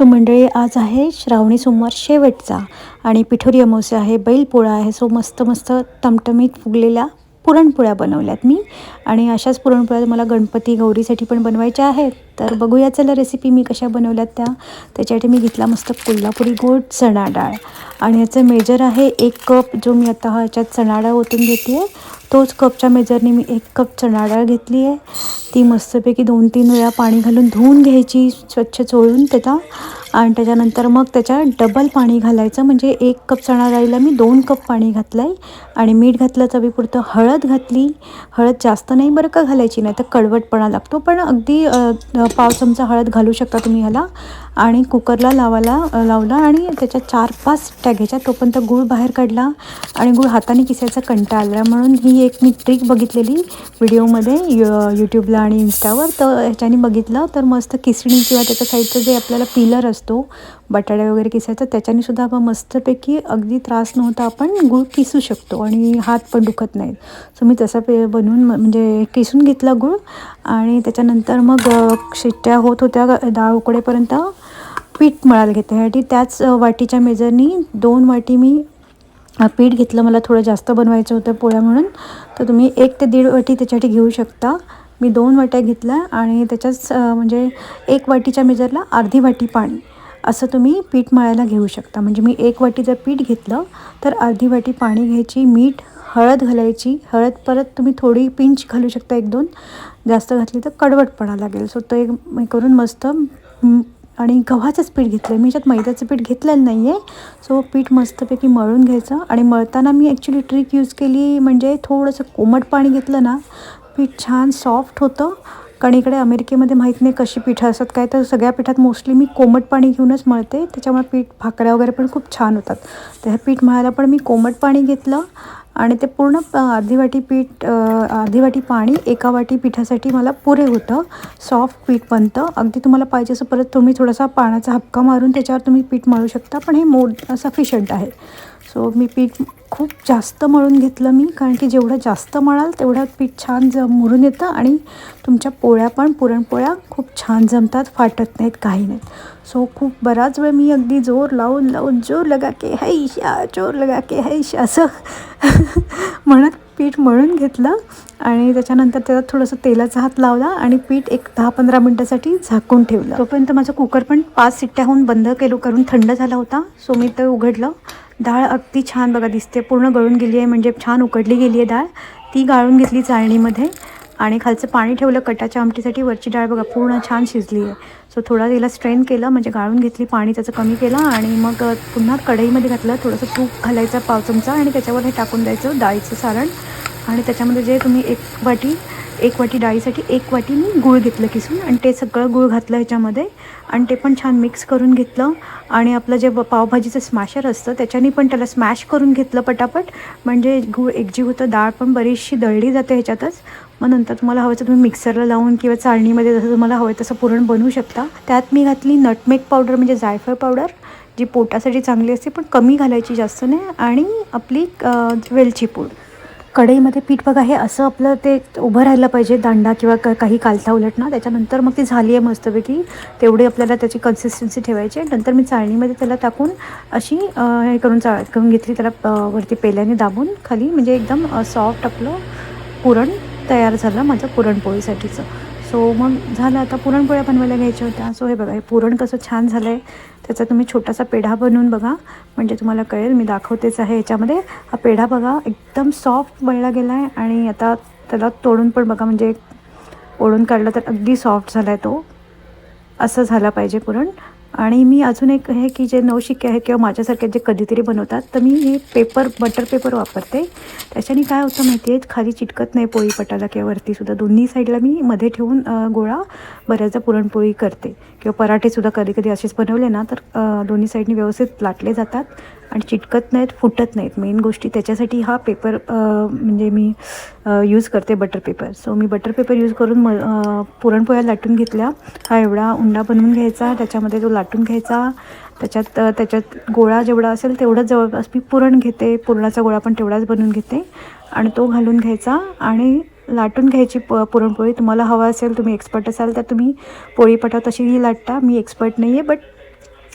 So मंडळी आज आहे श्रावणी सोमवार शेवटचा आणि पिठोरी अमावस्या आहे बैलपोळा आहे. सो मस्त मस्त टमटमीत फुगलेल्या पुरणपोळ्या बनवल्यात मी. आणि अशाच पुरणपोळ्या मला गणपती गौरीसाठी पण बनवायच्या आहेत. तर बघूया चला रेसिपी मी कशा बनवल्यात त्या. त्याच्यासाठी मी घेतला मस्त कोल्हापुरी गोड चणा डाळ. आणि याचं मेजर आहे एक कप जो मी आता ह्याच्यात चणा डाळ ओतून घेते आहे तोच कपच्या मेजरने मी एक कप चणा डाळ घेतली आहे ती मस्तपैकी दोन तीन वेळा पाणी घालून धुवून घ्यायची स्वच्छ चोळून त्याचा आणि त्याच्यानंतर मग त्याच्यात डबल पाणी घालायचं. म्हणजे एक कप चणा डाळीला मी दोन कप पाणी घातलं आहे आणि मीठ घातलं चवीपुरतं हळद घातली. हळद जास्त नाही बरं का घालायची नाही तर कडवटपणा लागतो. पण अगदी पाव चमचा हळद घालू शकता तुम्ही ह्याला. आणि कुकरला लावायला लावला आणि त्याच्यात चार पाच टॅगेच्या घ्यायच्या तोपर्यंत गूळ बाहेर काढला आणि गूळ हाताने किसायचा कंटाळा आला. म्हणून ही एक मी ट्रिक बघितलेली व्हिडिओमध्ये यू यूट्यूबला आणि इन्स्टावर तर ह्याच्याने बघितलं तर मस्त किसणी किंवा त्याच्या साईडचं जे आपल्याला पिलर असतो बटाटे वगैरे किसायचं त्याच्याने सुद्धा आपण मस्तपैकी अगदी त्रास नव्हता आपण गूळ किसू शकतो आणि हात पण दुखत नाहीत. सो मी तसा पे बनवून म्हणजे किसून घेतला गूळ आणि त्याच्यानंतर मग शिट्ट्या होत होत्या डाळ उकडेपर्यंत. पीठ मळायला घेते ह्यासाठी त्याच वाटीच्या मेजरनी दोन वाटी मी पीठ घेतलं. मला थोडं जास्त बनवायचं होतं पोळ्या म्हणून. तर तुम्ही एक ते दीड वाटी त्याच्यासाठी घेऊ शकता. मी दोन वाट्या घेतल्या आणि त्याच्याच म्हणजे एक वाटीच्या मेजरला अर्धी वाटी पाणी. असं तुम्ही पीठ मळायला घेऊ शकता. म्हणजे मी एक वाटी जर पीठ घेतलं तर अर्धी वाटी पाणी घ्यायची मीठ हळद घालायची. हळद परत तुम्ही थोडी पिंच घालू शकता एक दोन. जास्त घातली तर कडवटपणा लागेल. सो तो एक मी करून मस्त आणि गव्हाचंच पीठ घेतलं आहे मी याच्यात मैद्याचं पीठ घेतलेलं नाही आहे सो पीठ मस्तपैकी मळून घ्यायचं आणि मळताना मी ॲक्च्युली ट्रिक यूज केली म्हणजे थोडंसं कोमट पाणी घेतलं ना पीठ छान सॉफ्ट होतं. कारण इकडे अमेरिकेमध्ये माहीत नाही कशी पिठं असतात. काय तर सगळ्या पिठात मोस्टली मी कोमट पाणी घेऊनच मळते. त्याच्यामुळे पीठ भाकऱ्या वगैरे पण खूप छान होतात. तर हे पीठ मळायला पण मी कोमट पाणी घेतलं. आणि ते पूर्ण अर्धी वाटी पीठ अर्धी वाटी पाणी एका वाटी पिठासाठी मला पुरे होतं. सॉफ्ट पीठ बनतं. अगदी तुम्हाला पाहिजे असं परत तुम्ही थोडासा पाण्याचा हपका मारून त्याच्यावर तुम्ही पीठ मळू शकता पण हे मोड सफिशियंट आहे. सो मी पीठ खूप जास्त मळून घेतलं मी कारण की जेवढं जास्त मळाल तेवढं पीठ छान जम मुरून येतं आणि तुमच्या पोळ्या पण पुरणपोळ्या खूप छान जमतात फाटत नाहीत काही नाहीत. सो खूप बराच वेळ मी अगदी जोर लावून लावून जोर लगा के हैशा जोर लगा के हैशा असं म्हणत पीठ मळून घेतलं आणि त्याच्यानंतर त्याला थोडंसं तेलाचा हात लावला आणि पीठ एक दहा पंधरा मिनटासाठी झाकून ठेवलं. तोपर्यंत माझं कुकर पण पाच सिट्ट्या होऊन बंद केलो करून थंड झाला होता. सो मी ते उघडलं डाळ अगदी छान बघा दिसते पूर्ण गळून गेली आहे म्हणजे छान उकडली गेली आहे डाळ. ती गाळून घेतली चाळणीमध्ये आणि खालचं पाणी ठेवलं कटाच्या आमटीसाठी वरची डाळ बघा पूर्ण छान शिजली आहे. सो थोडा तिला स्ट्रेन केलं म्हणजे गाळून घेतली पाणी त्याचं कमी केलं आणि मग पुन्हा कढईमध्ये घातलं थोडंसं तूप घालायचं पाव चमचा आणि त्याच्यावर हे टाकून द्यायचं डाळीचं सारण. आणि त्याच्यामध्ये जे तुम्ही एक वाटी एक वाटी डाळीसाठी एक वाटी मी गूळ घेतलं किसून आणि ते सगळं गूळ घातलं ह्याच्यामध्ये. आणि ते पण छान मिक्स करून घेतलं. आणि आपलं जे पावभाजीचं स्मॅशर असतं त्याच्याने पण त्याला स्मॅश करून घेतलं पटापट. म्हणजे गूळ एकजीव होतं डाळ पण बरीचशी दळली जाते ह्याच्यातच. मग नंतर तुम्हाला हवं तर तुम्ही मिक्सरला लावून किंवा चाळणीमध्ये जसं तुम्हाला हवं तसं पुरण बनवू शकता. त्यात मी घातली नटमेक पावडर म्हणजे जायफळ पावडर जी पोटासाठी चांगली असते पण कमी घालायची जास्त नाही. आणि आपली वेलची पूड. कढईमध्ये पीठ बघा हे असं आपलं ते उभं राहिलं पाहिजे दांडा किंवा क काही कालथा उलट ना त्याच्यानंतर मग ती झाली आहे मस्तपैकी. तेवढी आपल्याला त्याची कन्सिस्टन्सी ठेवायची आहे. नंतर मी चाळणीमध्ये त्याला टाकून अशी हे करून चाळ करून घेतली त्याला वरती पेल्याने दाबून खाली. म्हणजे एकदम सॉफ्ट आपलं पुरण तयार झालं माझं पुरणपोळीसाठीचं. सो मग झालं आता पुरणपोळ्या बनवायला घ्यायच्या होत्या. सो हे बघा हे पुरण कसं छान झालं आहे त्याचा तुम्ही छोटासा पेढा बनवून बघा. म्हणजे तुम्हाला कळेल मी दाखवतेच आहे. याच्यामध्ये हा पेढा बघा एकदम सॉफ्ट वळला गेला आहे आणि आता त्याला तोडून पण बघा म्हणजे ओढून काढलं तर अगदी सॉफ्ट झाला आहे तो. असं झाला पाहिजे पुरण. आणि मी अजून एक हे की जे नवशिके आहे किंवा माझ्यासारखे जे कधीतरी बनवतात तर मी हे पेपर बटर पेपर वापरते. त्याच्याने काय होतं माहिती आहे खाली चिटकत नाही पोळी पटाला किंवा वरतीसुद्धा दोन्ही साईडला मी मध्ये ठेवून गोळा बऱ्याचदा पुरणपोळी करते. किंवा पराठेसुद्धा कधी कधी असेच बनवले ना तर दोन्ही साईडनी व्यवस्थित लाटले जातात. आणि चिटकत नाहीत फुटत नाहीत. मेन गोष्टी त्याच्यासाठी हा पेपर म्हणजे मी यूज करते बटर पेपर सो मी बटर पेपर यूज करून म पुरणपोळ्या लाटून घेतल्या. हा एवढा उंडा बनवून घ्यायचा. त्याच्यामध्ये तो लाटून घ्यायचा त्याच्यात त्याच्यात गोळा जेवढा असेल तेवढंच जवळपास मी पुरण घेते. पुरणाचा गोळा पण तेवढाच बनवून घेते. आणि तो घालून घ्यायचा आणि लाटून घ्यायची प पुरणपोळी. तुम्हाला हवा असेल तुम्ही एक्सपर्ट असाल तर तुम्ही पोळी पटा तशीही लाटता. मी एक्सपर्ट नाही आहे बट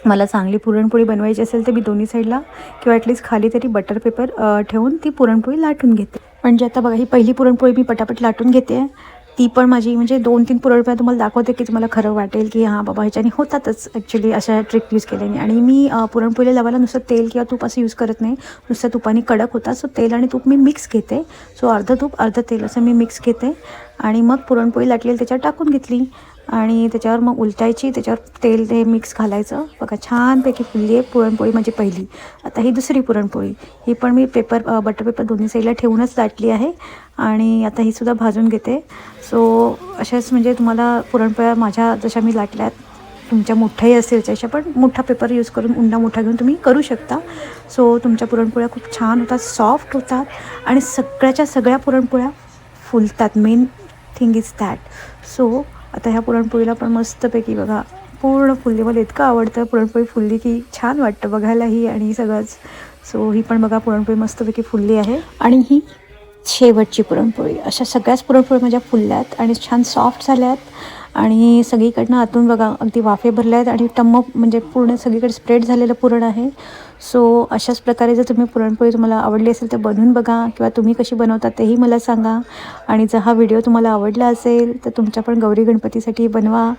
मला चांगली पुरणपोळी बनवायची असेल तर मी दोन्ही साईडला किंवा ॲटलीस्ट खाली तरी बटर पेपर ठेवून ती पुरणपोळी लाटून घेते. म्हणजे आता बघा ही पहिली पुरणपोळी मी पटापट लाटून घेते. ती पण माझी म्हणजे दोन तीन पुरणपोळ्या तुम्हाला दाखवते की तुम्हाला खरं वाटेल की हां बाबा ह्याच्याने होतातच ॲक्च्युली अशा ट्रिक यूज केल्याने. आणि मी पुरणपोळीला लावायला नुसतं तेल किंवा तूप असं यूज करत नाही. नुसतं तुपाने कडक होता सो तेल आणि तूप मी मिक्स घेते. सो अर्धं तूप अर्धं तेल असं मी मिक्स घेते. आणि मग पुरणपोळी लाटलेली त्याच्यावर टाकून घेतली. आणि त्याच्यावर मग उलटायची त्याच्यावर तेल ते मिक्स घालायचं. बघा छानपैकी फुलली आहे पुरणपोळी म्हणजे पहिली. आता ही दुसरी पुरणपोळी. ही पण मी पेपर बटर पेपर दोन्ही साईडला ठेवूनच लाटली आहे. आणि आता ही सुद्धा भाजून घेते. सो अशाच म्हणजे तुम्हाला पुरणपोळ्या माझ्या जशा मी लाटल्यात तुमच्या मोठ्याही असेल त्याच्या पण मोठा पेपर यूज करून उंडा मोठा घेऊन तुम्ही करू शकता. सो तुमच्या पुरणपोळ्या खूप छान होतात सॉफ्ट होतात आणि सगळ्याच्या सगळ्या पुरणपोळ्या फुलतात. Main thing is that so आता ह्या पुरणपोळीला पण मस्तपैकी बघा पूर्ण फुलली. मला इतकं आवडतं पुरणपोळी फुलली की छान वाटतं बघायलाही आणि सगळंच. सो ही पण बघा पुरणपोळी मस्तपैकी फुलली आहे. आणि ही शेवटची पुरणपोळी. अशा सगळ्याच पुरणपोळी माझ्या फुलल्यात आणि छान सॉफ्ट झाल्यात. आणि सगळीकडनं आतून बघा अगदी वाफे भरल्या आहेत आणि टम्म म्हणजे पूर्ण सगळीकडे स्प्रेड झालेलं पुरण आहे. सो अशाच प्रकारे जर तुम्ही पुरणपोळी तुम्हाला आवडली असेल तर बनवून बघा किंवा तुम्ही कशी बनवता तेही मला सांगा. आणि जर हा व्हिडिओ तुम्हाला आवडला असेल तर तुमच्या पण गौरी गणपतीसाठी बनवा.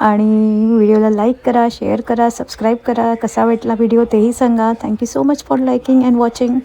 आणि व्हिडिओला लाईक करा शेअर करा सबस्क्राईब करा. कसा वाटला व्हिडिओ तेही सांगा. Thank you so much for liking and watching